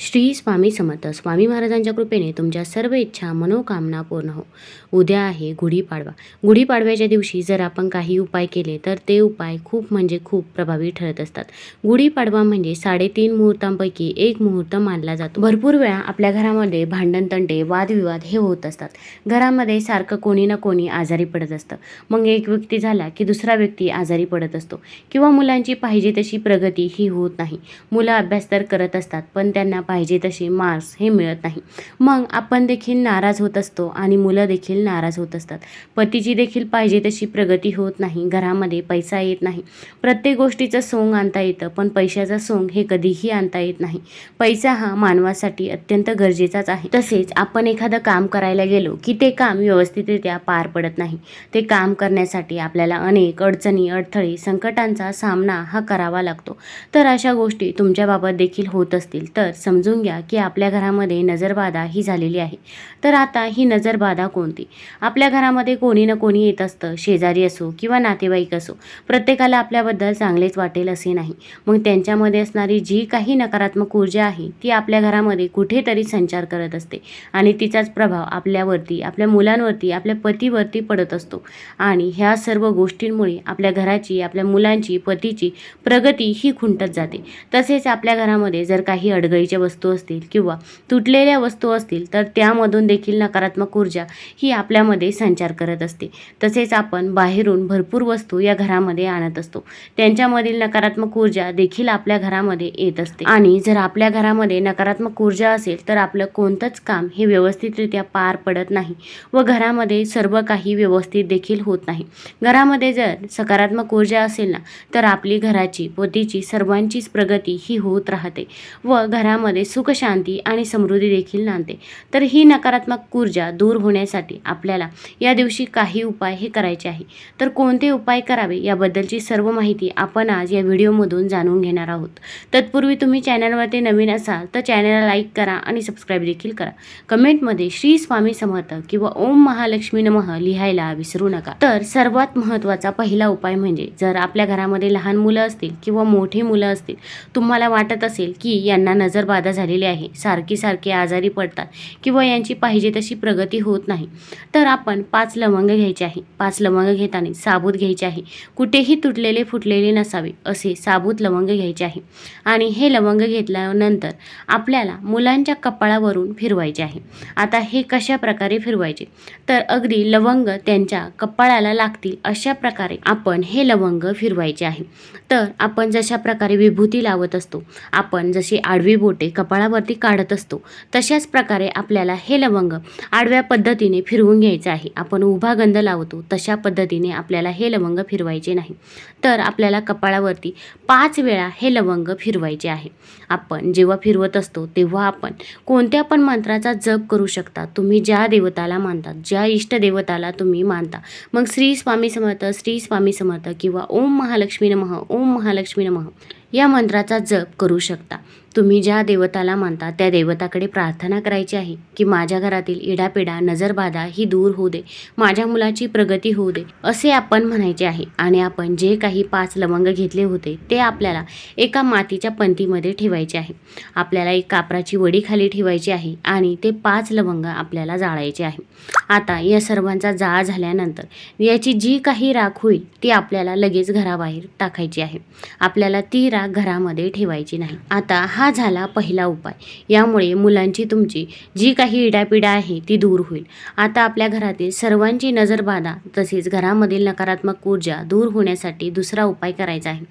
श्री स्वामी समर्थ. स्वामी महाराजांच्या कृपेने तुमच्या सर्व इच्छा मनोकामना पूर्ण हो. उद्या आहे गुढीपाडवा. गुढीपाडव्याच्या दिवशी जर आपण काही उपाय केले तर ते उपाय खूप म्हणजे खूप प्रभावी ठरत असतात. गुढीपाडवा म्हणजे साडेतीन मुहूर्तांपैकी एक मुहूर्त मानला जातो. भरपूर वेळा आपल्या घरामध्ये भांडण तंटे वादविवाद हे होत असतात. घरामध्ये सारखं कोणी ना कोणी आजारी पडत असतं. मग एक व्यक्ती झाला की दुसरा व्यक्ती आजारी पडत असतो. किंवा मुलांची पाहिजे तशी प्रगती ही होत नाही. मुलं अभ्यास तर करत असतात पण त्यांना पाहिजे तसे मार्क्स हे मिळत नाही. मग आपण देखील नाराज होत असतो आणि मुलं देखील नाराज होत असतात. पतीची देखील पाहिजे तशी प्रगती होत नाही. घरामध्ये पैसा येत नाही. प्रत्येक गोष्टीचं सोंग आणता येतं पण पैशाचा सोंग हे कधीही आणता येत नाही. पैसा हा मानवासाठी अत्यंत गरजेचाच आहे. तसेच आपण एखादं काम करायला गेलो की ते काम व्यवस्थितरित्या पार पडत नाही. ते काम करण्यासाठी आपल्याला अनेक अडचणी अडथळे संकटांचा सामना हा करावा लागतो. तर अशा गोष्टी तुमच्याबाबत देखील होत असतील तर सम समजून घ्या की आपल्या घरामध्ये नजरबाधा ही झालेली आहे. तर आता ही नजरबाधा कोणती? आपल्या घरामध्ये कोणी ना कोणी येत असतं शेजारी असो किंवा नातेवाईक असो. प्रत्येकाला आपल्याबद्दल चांगलेच वाटेल असे नाही. मग त्यांच्यामध्ये असणारी जी काही नकारात्मक ऊर्जा आहे ती आपल्या घरामध्ये कुठेतरी संचार करत असते आणि तिचाच प्रभाव आपल्यावरती आपल्या मुलांवरती आपल्या पतीवरती पडत असतो. आणि ह्या सर्व गोष्टींमुळे आपल्या घराची आपल्या मुलांची पतीची प्रगती ही खुंटत जाते. तसेच आपल्या घरामध्ये जर काही अडगळीच्या वस्तू असतील किंवा तुटलेल्या वस्तू असतील तर त्यामधून देखील नकारात्मक ऊर्जा ही आपल्यामध्ये संचार करत असते. तसेच आपण बाहेरून भरपूर वस्तू या घरामध्ये आणत असतो. त्यांच्यामधील नकारात्मक ऊर्जा देखील आपल्या घरामध्ये येत असते. आणि जर आपल्या घरामध्ये नकारात्मक ऊर्जा असेल तर आपलं कोणतंच काम हे व्यवस्थितरित्या पार पडत नाही व घरामध्ये सर्व काही व्यवस्थित देखील होत नाही. घरामध्ये जर सकारात्मक ऊर्जा असेल ना तर आपली घराची पोतीची सर्वांचीच प्रगती ही होत राहते व घरामध्ये सुख शांती आणि समृद्धी देखील नांदते. तर ही नकारात्मक ऊर्जा दूर होण्यासाठी आपल्याला या दिवशी काही उपाय हे करायचे आहे. तर कोणते उपाय करावे याबद्दलची सर्व माहिती आपण आज या व्हिडिओमधून जाणून घेणार आहोत. तत्पूर्वी तुम्ही चॅनलवरती नवीन असाल तर चॅनलला लाईक करा आणि सबस्क्राईब देखील करा. कमेंटमध्ये श्री स्वामी समर्थ किंवा ओम महालक्ष्मी नमः लिहायला विसरू नका. तर सर्वात महत्त्वाचा पहिला उपाय म्हणजे जर आपल्या घरामध्ये लहान मुलं असतील किंवा मोठी मुलं असतील तुम्हाला वाटत असेल की यांना नजरबाधा झालेली आहे. सारखी सारखी आजारी पडतात किंवा यांची पाहिजे तशी प्रगती होत नाही. तर आपण पाच लवंग घ्यायचे आहे. पाच लवंग घेताना साबूत घ्यायचे आहे. कुठेही तुटलेले फुटलेले नसावे असे साबूत लवंग घ्यायचे आहे. आणि हे लवंग घेतल्यानंतर आपल्याला मुलांच्या कपाळावरून फिरवायचे आहे. आता हे कशा प्रकारे फिरवायचे? तर अगदी लवंग त्यांच्या कपाळाला लागतील अशा प्रकारे आपण हे लवंग फिरवायचे आहे. तर आपण जशा प्रकारे विभूती लावत असतो आपण जशी आडवी बोटे कपाळावरती काढत असतो. तशाच प्रकारे आपल्याला हे लवंग आडव्या पद्धतीने फिरवून घ्यायचं आहे. आपण उभा गंध लावतो तशा पद्धतीने आपल्याला हे लवंग फिरवायचे नाही. तर आपल्याला कपाळावरती पाच वेळा हे लवंग फिरवायचे आहे. आपण जेव्हा फिरवत असतो तेव्हा आपण कोणत्या पण मंत्राचा जप करू शकता. तुम्ही ज्या देवताला मानता ज्या इष्टदेवताला तुम्ही मानता. मग श्री स्वामी समर्थ श्री स्वामी समर्थ किंवा ओम महालक्ष्मी नमः ओम महालक्ष्मी नमः या मंत्राचा जप करू शकता. तुम्ही ज्या देवताला मानता त्या देवताकडे प्रार्थना करायची आहे की माझ्या घरातील इडापिडा नजरबाधा ही दूर होऊ दे माझ्या मुलाची प्रगती होऊ दे असे आपण म्हणायचे आहे. आणि आपण जे काही पाच लवंग घेतले होते ते आपल्याला एका मातीच्या पंतीमध्ये ठेवायचे आहे. आपल्याला एक कापराची वडी खाली ठेवायची आहे आणि ते पाच लवंग आपल्याला जाळायचे आहे. आता या सर्वांचा जाळ झाल्यानंतर याची जी काही राख होईल ती आपल्याला लगेच घराबाहेर टाकायची आहे. आपल्याला ती राख घरामध्ये ठेवायची नाही. आता हा झाला पहिला उपाय. यामुळे मुलांची तुमची जी काही इडापिडा आहे ती दूर होईल. आता आपल्या घरातील सर्वांची नजरबाधा तसेच घरामधील नकारात्मक ऊर्जा दूर होण्यासाठी दुसरा उपाय करायचा आहे.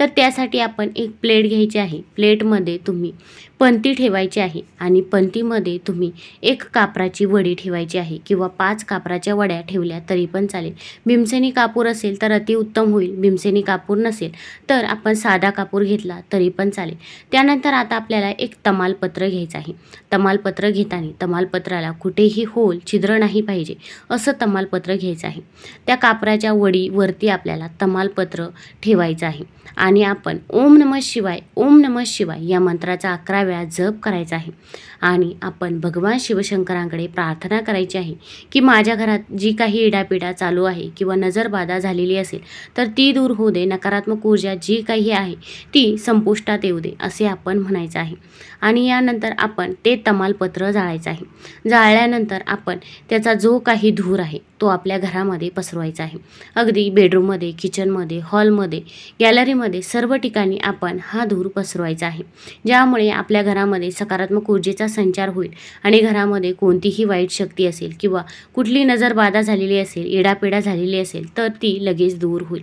तर त्यासाठी आपण एक प्लेट घ्यायची आहे. प्लेटमध्ये तुम्ही पंती ठेवायची आहे आणि पंतीमध्ये तुम्ही एक कापराची वडी ठेवायची आहे किंवा पाच कापराच्या वड्या ठेवल्या तरी पण चालेल. भीमसेनी कापूर असेल तर अतिउत्तम होईल. भीमसेनी कापूर नसेल तर आपण साधा कापूर घेतला तरी पण चालेल. त्यानंतर आता आपल्याला एक तमालपत्र घ्यायचं आहे. तमालपत्र घेताना तमालपत्राला कुठेही होल छिद्र नाही पाहिजे असं तमालपत्र घ्यायचं आहे. त्या कापराच्या वडीवरती आपल्याला तमालपत्र ठेवायचं आहे. आणि आपण ओम नमः शिवाय ओम नमः शिवाय या मंत्राचा अकरा वेळा जप करायचा आहे. आणि आपण भगवान शिवशंकरांकडे प्रार्थना करायची आहे की माझ्या घरात जी काही इडापिडा चालू आहे किंवा नजरबाधा झालेली असेल तर ती दूर होऊ दे. नकारात्मक ऊर्जा जी काही आहे ती संपुष्टात येऊ दे असे आपण म्हणायचं आहे. आणि यानंतर आपण ते तमालपत्र जाळायचं आहे. जाळल्यानंतर आपण त्याचा जो काही धूर आहे तो आपल्या घरामध्ये पसरवायचा आहे. अगदी बेडरूममध्ये किचनमध्ये हॉलमध्ये गॅलरीमध्ये सर्व ठिकाणी आपण हा धूर पसरवायचा आहे. ज्यामुळे आपल्या आपल्या घरामध्ये सकारात्मक ऊर्जेचा संचार होईल आणि घरामध्ये कोणतीही वाईट शक्ती असेल किंवा कुठली नजरबाधा झालेली असेल इडापिडा झालेली असेल तर ती लगेच दूर होईल.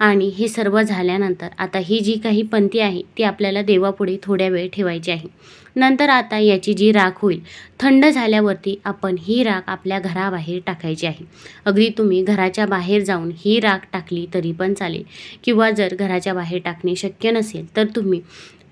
आणि हे सर्व झाल्यानंतर आता ही जी काही पंथी आहे ती आपल्याला देवापुढे थोड्या वेळ ठेवायची आहे. नंतर आता याची जी राख होईल थंड झाल्यावरती आपण ही राख आपल्या घराबाहेर टाकायची आहे. अगदी तुम्ही घराच्या बाहेर जाऊन ही राख टाकली तरी पण चालेल. किंवा जर घराच्या बाहेर टाकणे शक्य नसेल तर तुम्ही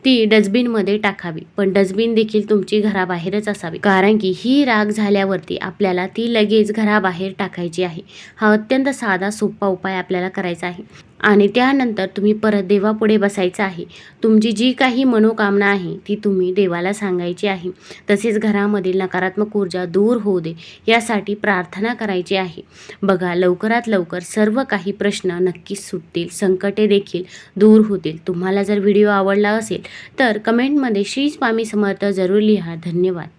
ती डस्टबिनमध्ये टाकावी. पण डस्टबिन देखील तुमची घराबाहेरच असावी. कारण की ही राग झाल्यावरती आपल्याला ती लगेच घराबाहेर टाकायची आहे. हा अत्यंत साधा सोपा उपाय आपल्याला करायचा आहे. आणि त्यानंतर तुम्ही परत देवापुढे बसायचं आहे. तुमची जी काही मनोकामना आहे ती तुम्ही देवाला सांगायची आहे. तसेच घरामधील नकारात्मक ऊर्जा दूर होऊ दे यासाठी प्रार्थना करायची आहे. बघा लवकरात लवकर सर्व काही प्रश्न नक्कीच सुटतील संकटे देखील दूर होतील. तुम्हाला जर व्हिडिओ आवडला असेल तर कमेंटमध्ये श्री स्वामी समर्थ जरूर लिहा. धन्यवाद.